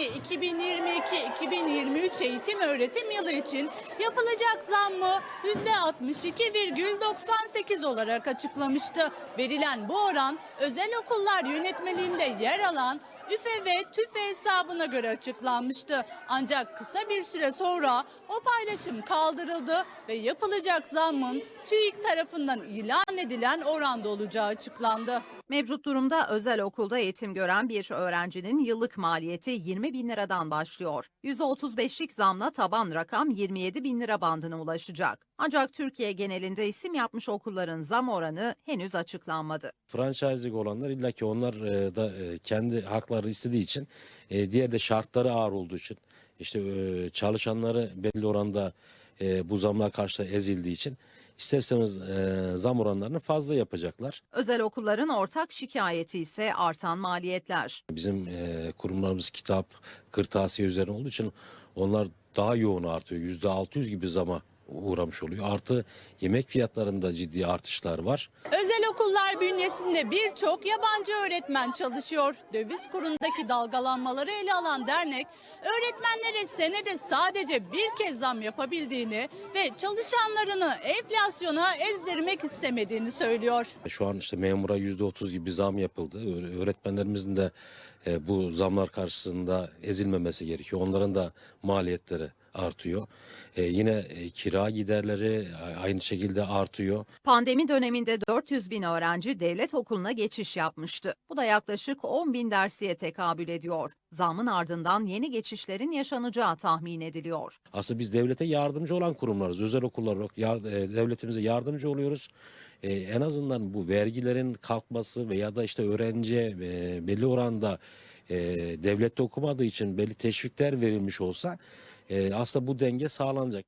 yeni 2022-2023 eğitim öğretim yılı için yapılacak zammı %62,98 olarak açıklamıştı. Verilen bu oran özel okullar yönetmeliğinde yer alan üfe ve tüfe hesabına göre açıklanmıştı. Ancak kısa bir süre sonra o paylaşım kaldırıldı ve yapılacak zammın TÜİK tarafından ilan edilen oranda olacağı açıklandı. Mevcut durumda özel okulda eğitim gören bir öğrencinin yıllık maliyeti 20 bin liradan başlıyor. %35'lik zamla taban rakam 27 bin lira bandına ulaşacak. Ancak Türkiye genelinde isim yapmış okulların zam oranı henüz açıklanmadı. Franchising olanlar illa ki onlar e, da e, kendi hakları istediği için e, diğer de şartları ağır olduğu için işte çalışanları belli oranda e, bu zamlar karşı ezildiği için isterseniz e, zam oranlarını fazla yapacaklar. Özel okulların ortak şikayeti ise artan maliyetler. Bizim e, kurumlarımız kitap, kırtasiye üzerine olduğu için onlar daha yoğun artıyor. Yüzde 600 gibi zama uğramış oluyor. Artı yemek fiyatlarında ciddi artışlar var. Özel okullar bünyesinde birçok yabancı öğretmen çalışıyor. Döviz kurundaki dalgalanmaları ele alan dernek, öğretmenlere senede sadece bir kez zam yapabildiğini ve çalışanlarını enflasyona ezdirmek istemediğini söylüyor. Şu an işte memura yüzde otuz gibi zam yapıldı. Öğ- Öğretmenlerimizin de e, bu zamlar karşısında ezilmemesi gerekiyor. Onların da maliyetleri artıyor. E, yine e, kira giderleri a- aynı şekilde artıyor. Pandemi döneminde 400 bin öğrenci devlet okuluna geçiş yapmıştı. Bu da yaklaşık 10 bin dersiye tekabül ediyor. Zamın ardından yeni geçişlerin yaşanacağı tahmin ediliyor. Aslında biz devlete yardımcı olan kurumlarız. Özel okullar olarak yar- e, devletimize yardımcı oluyoruz. E, en azından bu vergilerin kalkması veya da işte öğrenciye e, belli oranda e, devlette okumadığı için belli teşvikler verilmiş olsa e, aslında bu denge sağlanacak.